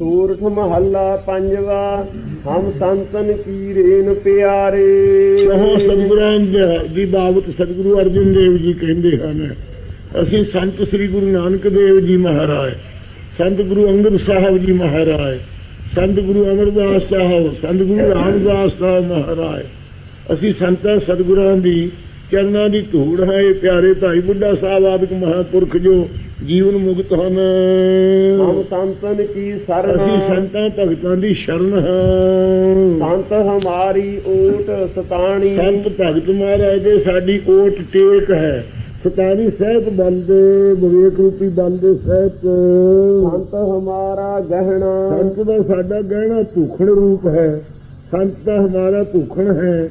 ਸੂਰਠ ਮਹੱਲਾ ਪੰਜਵਾ, ਹਮ ਸੰਤਨ ਕੀ ਰੇਨ ਪਿਆਰੇ। ਸੋ ਸਤਿਗੁਰਾਂ ਦੀ ਬਾਬਤ ਸਤਿਗੁਰੂ ਅਰਜਨ ਦੇਵ ਜੀ ਕਹਿੰਦੇ ਹਨ, ਅਸੀਂ ਸੰਤ ਸ੍ਰੀ ਗੁਰੂ ਨਾਨਕ ਦੇਵ ਜੀ ਮਹਾਰਾਜ, ਸੰਤ ਗੁਰੂ ਅੰਗਦ ਸਾਹਿਬ ਜੀ ਮਹਾਰਾਜ, ਸੰਤ ਗੁਰੂ ਅਮਰਦਾਸ ਸਾਹਿਬ, ਸੰਤ ਗੁਰੂ ਰਾਮਦਾਸ ਸਾਹਿਬ ਮਹਾਰਾਜ, ਅਸੀਂ ਸੰਤਾਂ ਸਤਿਗੁਰਾਂ ਦੀ ਚਰਨਾਂ ਦੀ ਧੂੜ ਹੈ ਇਹ ਪਿਆਰੇ ਭਾਈ ਬੁੱਢਾ ਸਾਹਿਬ ਆਦਿਕ ਮਹਾਂਪੁਰਖ ਜੋ ਜੀਵਨ ਮੁਕਤ ਹਨ। ਹਮ ਸੰਤਨ ਕੀ ਸਰਣ ਅਸੀਂ ਸੰਤਾਂ ਭਗਤਾਂ ਦੀ ਸ਼ਰਨ ਹਾਂ। ਸੰਤ ਹਮਾਰੀ ਓਟ ਸਤਾਣੀ। ਸੰਤ ਭਗਤ ਮਹਾਰਾਜ ਦੇ ਸਾਡੀ ਓਟ ਟੇਕ ਹੈ। ਸਤਾਨੀ ਸਹਿਤ ਬੰਦ ਵਿਵੇਕ ਰੂਪੀ ਬੰਦ ਸਹਿਤ ਸੰਤ ਹਮਾਰਾ ਗਹਿਣਾ। ਸੰਤ ਦਾ ਸਾਡਾ ਗਹਿਣਾ ਭੂਖਣ ਰੂਪ ਹੈ। ਸੰਤ ਦਾ ਹਮਾਰਾ ਭੂਖਣ ਹੈ।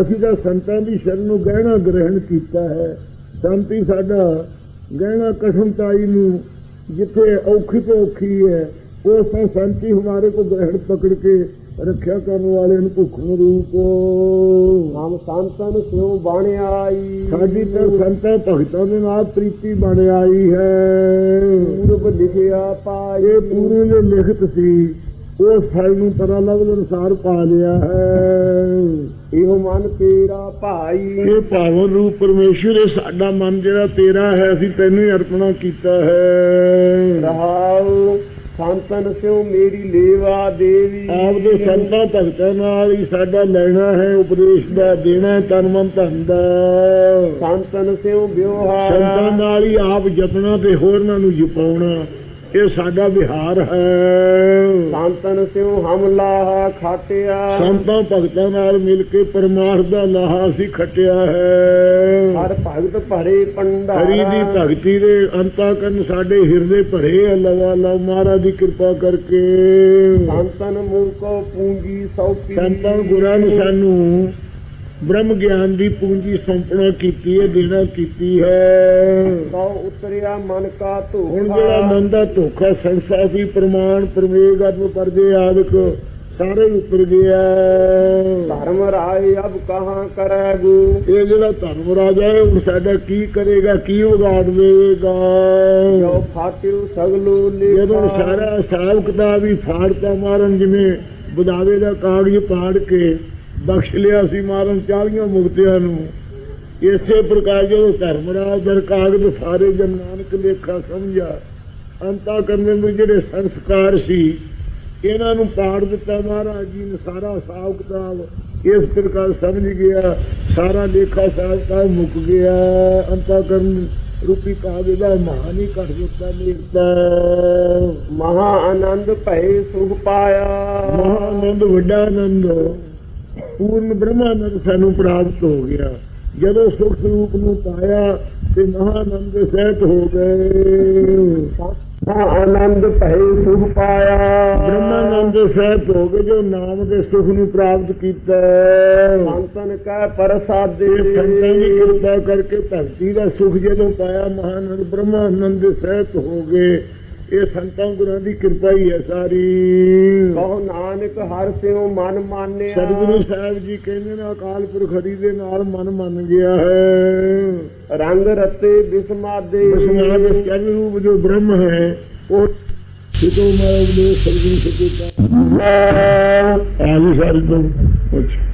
ਅਸੀਂ ਤਾਂ ਸੰਤਾਂ ਦੀ ਸ਼ਰਨ ਨੂੰ ਗਹਿਣਾ ਗ੍ਰਹਿਣ ਕੀਤਾ ਹੈ। ਸੰਤ ਸਾਡਾ ਗਹਿਣਾ ਕਸਮਤਾਈ ਨੂੰ ਜਿੱਥੇ ਔਖੀ ਤੋਂ ਔਖੀ ਹੈ ਉਸ ਤਾਂ ਸੰਤ ਹਮਾਰੇ ਕੋ ਗ੍ਰਹਿਣ ਪਕੜ ਕੇ ਰੱਖਿਆ ਕਰਨ ਵਾਲੇ ਨੂੰ ਭੁੱਖਣ ਰੂਪ। ਹਮ ਸੰਤਨ ਸਿਉ ਬਣ ਆਈ? ਸਾਡੀ ਤਾਂ ਸੰਤਾਂ ਭਗਤਾਂ ਦੇ ਨਾਲ ਪ੍ਰੀਤੀ ਬਣ ਆਈ ਹੈ। ਪੂਰਬ ਲਿਖਿਆ ਪਾਏ ਪੂਰੇ ਨੇ ਲਿਖਤ ਸੀ। ਉਹ ਫਲ ਨੂੰ ਪਤਾ ਲੱਗਣ ਅਨੁਸਾਰ ਪਾ ਲਿਆ ਹੈ। ਇਹੋ ਮਨ ਤੇਰਾ ਭਾਈ। ਇਹ ਭਾਵਨ ਰੂਪ ਪਰਮੇਸ਼ਰ ਇਹ ਸਾਡਾ ਮਨ ਜਿਹੜਾ ਤੇਰਾ ਹੈ ਅਸੀਂ ਤੈਨੂੰ ਹੀ ਅਰਪਣਾ ਕੀਤਾ ਹੈ। ਰਹਾਉ ਸੰਤਨ ਸਿਉ ਮੇਰੀ ਲੇਵਾ ਦੇਵੀ। ਆਪਦੇ ਸੰਤਾਂ ਭਗਤਾਂ ਨਾਲ ਹੀ ਸਾਡਾ ਲੈਣਾ ਹੈ ਉਪਦੇਸ਼ ਦਾ ਦੇਣਾ ਹੈ ਤਨ ਮਨ ਧਨ ਦਾ। ਸੰਤਨ ਸਿਉ ਸੰਤਾਂ ਵਿਵਹਾਰ ਨਾਲ ਹੀ ਆਪ ਜਪਣਾ ਤੇ ਹੋਰਨਾਂ ਨੂੰ ਜਪਾਉਣਾ। ਇਹ ਸਾਡਾ ਵਿਹਾਰ ਹੈ। ਸੰਤਨ ਸਿਉ ਹਮਲਾ ਖਾਟਿਆ। ਸੰਤਾਂ ਭਗਤਾਂ ਨਾਲ ਮਿਲ ਕੇ ਪਰਮਾਰਥ ਦਾ ਲਾਹਾ ਅਸੀਂ ਖੱਟਿਆ ਹੈ। ਹਰ ਭਗਤ ਭਰੇ ਪੰਡਾਰਾ। ਹਰੀ ਦੀ ਭਗਤੀ ਦੇ ਅੰਤਾ ਕਰਨ ਸਾਡੇ ਹਿਰਦੇ ਭਰੇ ਆ ਲਵਾ ਲਵ ਮਹਾਰਾਜ ਦੀ ਕਿਰਪਾ ਕਰਕੇ। ਸੰਤਨ ਮੂਕੋ ਪੂੰਜੀ ਸੌਪੀ ਸੰਤਾਂ ਗੁਰਾਂ ਨੇ ਸਾਨੂੰ ਬ੍ਰਹਮ ਗਿਆਨ ਦੀ ਪੂੰਜੀ ਸੌਂਪਣਾ ਕੀਤੀ ਹੈ ਦੇਣਾ ਕੀਤੀ ਹੈ। ਸੋ ਉਤਰਿਆ ਮਨ ਕਾ ਧੋਖਾ। ਹੁਣ ਜਿਹੜਾ ਮਨ ਦਾ ਧੋਖਾ ਸੰਸਾ ਸੀ ਪ੍ਰਮਾਣ ਪ੍ਰਮੇਗ ਆਤਮ ਪਰਦੇ ਆਦਿਕ ਸਾਰੇ ਉੱਤਰ ਗਿਆ ਧਰਮ ਰਾਏ ਅਬ ਕਹਾਂ ਕਰੈਗੂ ਇਹ ਜਿਹੜਾ ਧਰਮ ਰਾਜਾ ਹੈ ਹੁਣ ਸਾਡਾ ਕੀ ਕਰੇਗਾ ਕੀ ਵਿਗਾੜ ਦੇਵੇਗਾ? ਜੋ ਫਾਟਿਉ ਸਗਲੋ ਜਦੋਂ ਲੇਖਾ ਸਾਰਾ ਹਿਸਾਬ ਕਿਤਾਬ ਹੀ ਫਾੜਤਾ ਮਾਰਨ ਜਿਵੇਂ ਬਦਾਵੇ ਦਾ ਕਾਗਜ਼ ਪਾੜ ਕੇ ਬਖਸ਼ ਲਿਆ ਸੀ ਮਾਰਨ ਚਾਲੀਆਂ ਮੁਕਤਿਆਂ ਨੂੰ। ਇਸੇ ਪ੍ਰਕਾਰ ਜਦੋਂ ਧਰਮਰਾਜ ਦਰ ਕਾਗਜ਼ ਸਾਰੇ ਜਨ ਨਾਨਕ ਲੇਖਾ ਸਮਝਿਆ। ਅੰਤਾ ਕਰਨ ਦੇ ਜਿਹੜੇ ਸੰਸਕਾਰ ਸੀ ਇਹਨਾਂ ਨੂੰ ਪਾੜ ਦਿੱਤਾ ਮਹਾਰਾਜ ਜੀ ਨੇ। ਸਾਰਾ ਹਿਸਾਬ ਕਿਤਾਬ ਇਸ ਪ੍ਰਕਾਰ ਸਮਝ ਗਿਆ। ਸਾਰਾ ਲੇਖਾ ਹਿਸਾਬ ਕਿਤਾਬ ਮੁੱਕ ਗਿਆ। ਅੰਤਾ ਕਰਨ ਰੂਪੀ ਕਾਗਜ਼ ਦਾ ਮਹਾਨ ਹੀ ਘਟ ਦਿੱਤਾ ਮੇਰਤਾ ਮਹਾ ਆਨੰਦ ਭਏ ਸੁਖ ਪਾਇਆ। ਮਹਾਨੰਦ ਵੱਡਾ ਆਨੰਦ। ਪੂਰਨ ਬ੍ਰਹਮਾਨੰਦ ਸਾਨੂੰ ਪ੍ਰਾਪਤ ਹੋ ਗਿਆ। ਜਦੋਂ ਸੁਖ ਸਰੂਪ ਨੂੰ ਪਾਇਆ ਤੇ ਮਹਾਨੰਦ ਸਹਿਤ ਹੋ ਗਏ। ਆਨੰਦ ਭਏ ਸੁਖ ਪਾਇਆ। ਬ੍ਰਹਮਾਨੰਦ ਸਹਿਤ ਹੋ ਗਏ ਜੋ ਨਾਮ ਦੇ ਸੁਖ ਨੂੰ ਪ੍ਰਾਪਤ ਕੀਤਾ। ਸੰਤਨ ਕੈ ਪ੍ਰਸਾਦੇ। ਸੰਤਾਂ ਦੀ ਕਿਰਪਾ ਕਰਕੇ ਭਗਤੀ ਦਾ ਸੁਖ ਜਦੋਂ ਪਾਇਆ ਮਹਾਨੰਦ ਬ੍ਰਹਮਾਨੰਦ ਸਹਿਤ ਹੋ ਗਏ। ਇਹ ਸੰਤਾਂ ਗੁਰਾਂ ਦੀ ਕਿਰਪਾ ਹੀ ਹੈ ਸਾਰੀ। ਕਹੋ ਨਾਨਕ ਹਰ ਸਿਉ ਮਨ ਮਾਨਿਆ। ਸਤਿਗੁਰੂ ਸਾਹਿਬ ਜੀ ਕਹਿੰਦੇ ਨੇ ਅਕਾਲ ਪੁਰਖ ਹਰੀ ਦੇ ਨਾਲ ਮਨ ਮੰਨ ਗਿਆ ਹੈ। ਰੰਗ ਰਤੇ ਬਿਸਮਾਦੇ। ਬਸਮਾਦ ਚਰਨ ਰੂਪ ਜੋ ਬ੍ਰਹਮ ਹੈ ਉਹ ਸਿਤੋ ਮੈਂ ਉਹਦੇ ਸਤਿਗੁਰੂ ਸਤਿ ਆਜੀ ਸਾਰੀ ਤੋਂ ਅੱਛਾ